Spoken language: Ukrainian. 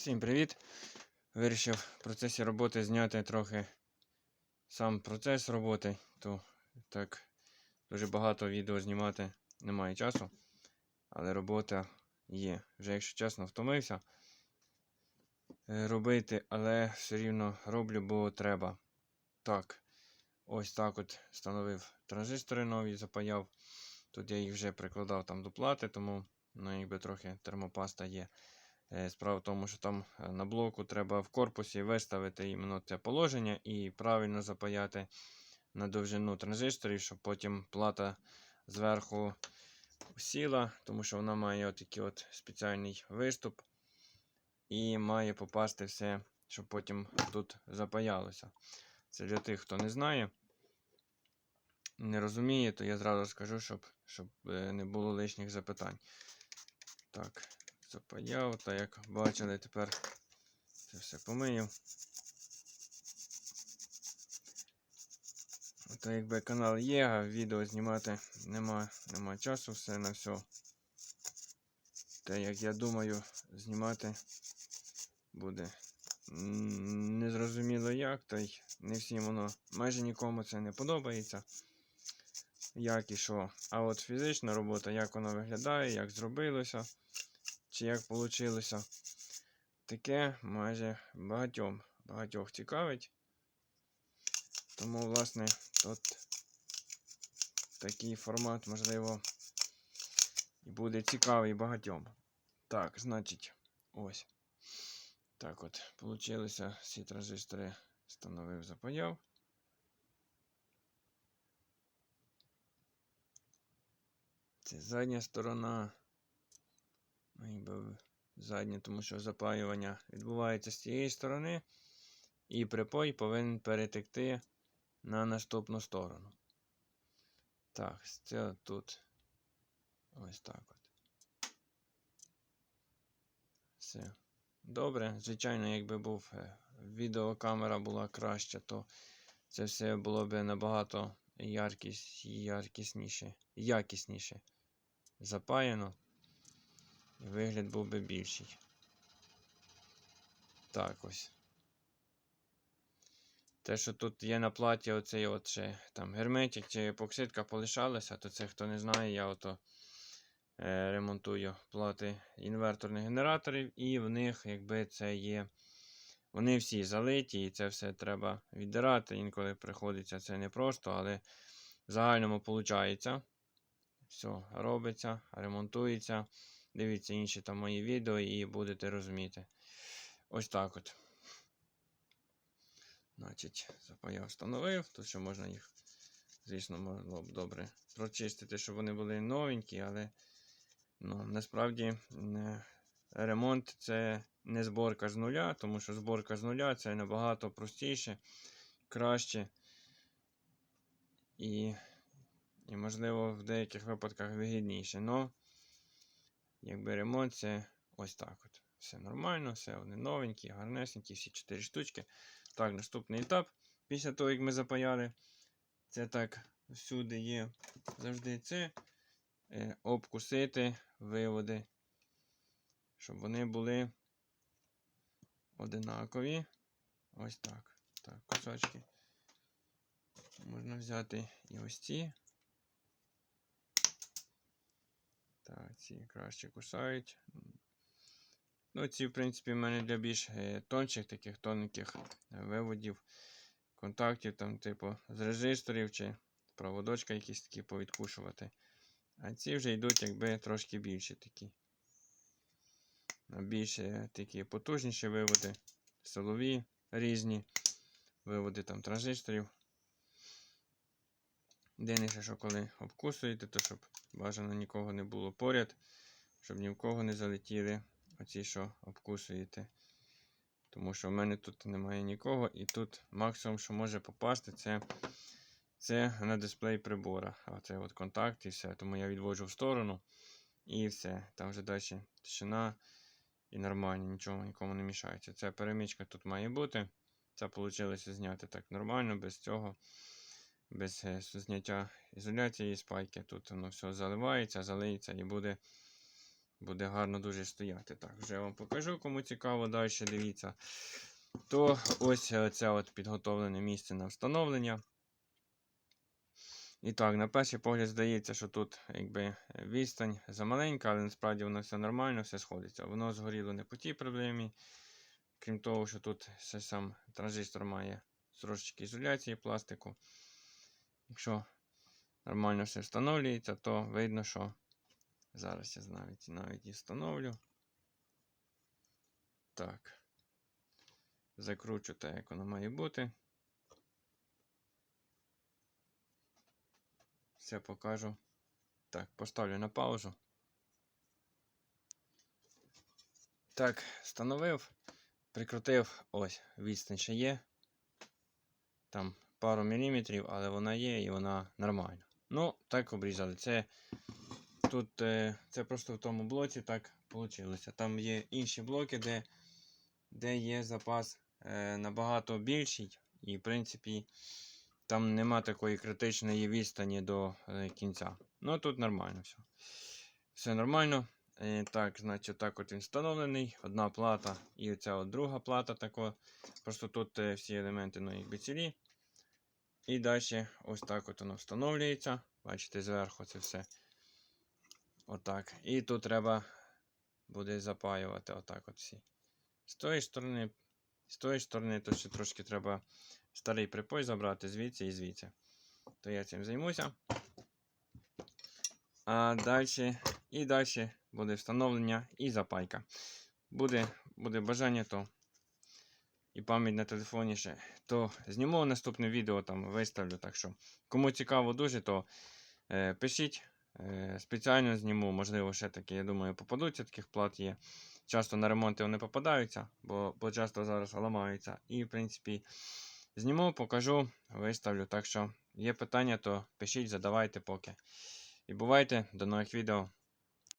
Всім привіт! Вирішив в процесі роботи зняти трохи сам процес роботи, то так дуже багато відео знімати немає часу, але робота є. Вже, якщо чесно, втомився е, робити, але все рівно роблю, бо треба. Так, ось так от встановив транзистори нові, запаяв. Тут я їх вже прикладав там до плати, тому ну, якби трохи термопаста є. Е, Справа в тому, що там е, на блоку треба в корпусі виставити іменно це положення і правильно запаяти на довжину транзисторів, щоб потім плата зверху сіла, тому що вона має отакий от спеціальний виступ і має попасти все, щоб потім тут запаялося. Це для тих, хто не знає, не розуміє, то я зразу скажу, щоб, щоб е, не було лишніх запитань. Так запаяв, та як бачили, тепер це все помию. Ото якби канал є, а відео знімати нема, нема часу, все на все. Те, як я думаю, знімати буде незрозуміло як, та й не всім воно, майже нікому це не подобається. Як і що. А от фізична робота, як вона виглядає, як зробилося чи як вийшло. Таке майже багатьом, багатьох цікавить. Тому, власне, тут такий формат, можливо, і буде цікавий багатьом. Так, значить, ось. Так от, вийшло, всі транзистори встановив, запаяв. Це задня сторона. Ну, якби заднє, тому що запаювання відбувається з цієї сторони, і припой повинен перетекти на наступну сторону. Так, це тут ось так от. Все. Добре. Звичайно, якби був е, відеокамера була краща, то це все було б набагато яркість, яркісніше, якісніше запаяно. Вигляд був би більший. Так ось. Те, що тут є на платі оцей от там герметик чи епоксидка полишалася, то це хто не знає, я ото е, ремонтую плати інверторних генераторів, і в них, якби це є. Вони всі залиті, і це все треба віддирати. Інколи приходиться це непросто, але в загальному виходить. Все робиться, ремонтується. Дивіться інші там мої відео і будете розуміти. Ось так от. Значить, запаяв встановив. Тут ще можна їх, звісно, могло б добре прочистити, щоб вони були новенькі, але ну, насправді не, ремонт це не зборка з нуля, тому що зборка з нуля це набагато простіше, краще. І, і можливо, в деяких випадках вигідніше. Но Якби ремонт, це ось так от. Все нормально, все вони новенькі, гарнесенькі, всі 4 штучки. Так, наступний етап. Після того, як ми запаяли, це так всюди є завжди це е, обкусити виводи, щоб вони були одинакові. Ось так. Так, кусочки. Можна взяти і ось ці. Так, ці краще кусають. Ну, ці, в принципі, в мене для більш е, тонших, таких тоненьких е, виводів, контактів, там, типу, з резисторів чи проводочка якісь такі повідкушувати. А ці вже йдуть, якби трошки більші такі. Більш е, такі потужніші виводи, силові різні виводи там транзисторів. Єдине, що коли обкусуєте, то щоб бажано нікого не було поряд, щоб ні в кого не залетіли оці, що обкусуєте. Тому що в мене тут немає нікого, і тут максимум, що може попасти, це це на дисплей прибора. А це от контакт і все. Тому я відводжу в сторону і все. Там вже далі тишина і нормально, нічого нікому не мішається. Ця перемічка тут має бути. Це вийшло зняти так нормально, без цього без е, зняття ізоляції спайки. Тут воно все заливається, залиється і буде буде гарно дуже стояти. Так, вже я вам покажу, кому цікаво, далі дивіться. То ось е, це от підготовлене місце на встановлення. І так, на перший погляд здається, що тут якби відстань замаленька, але насправді воно все нормально, все сходиться. Воно згоріло не по тій проблемі. Крім того, що тут сам транзистор має трошечки ізоляції пластику. Якщо нормально все встановлюється, то видно, що зараз я навіть, навіть і встановлю. Так. Закручу так, як воно має бути. Все покажу. Так, поставлю на паузу. Так, встановив, прикрутив, ось, відстань ще є. Там пару міліметрів, але вона є і вона нормальна. Ну, так обрізали. Це тут е, це просто в тому блоці так вийшло. Там є інші блоки, де, де є запас е, набагато більший. І, в принципі, там нема такої критичної відстані до е, кінця. Ну, тут нормально все. Все нормально. Так, значить, так от він встановлений. Одна плата і оця от друга плата. Тако. Просто тут всі елементи ну, якби цілі. І далі ось так от воно встановлюється. Бачите, зверху це все. Отак. І тут треба буде запаювати отак от всі. З тої сторони, з тої сторони, то ще трошки треба старий припой забрати звідси і звідси. То я цим займуся. А далі і далі буде встановлення і запайка. Буде, буде бажання, то і пам'ять на телефоні ще, то зніму наступне відео, там виставлю. Так що, кому цікаво дуже, то е, пишіть. Е, спеціально зніму, можливо, ще такі, я думаю, попадуться таких плат є. Часто на ремонти вони попадаються, бо, бо часто зараз ламаються. І, в принципі, зніму, покажу, виставлю. Так що є питання, то пишіть, задавайте поки. І бувайте, до нових відео.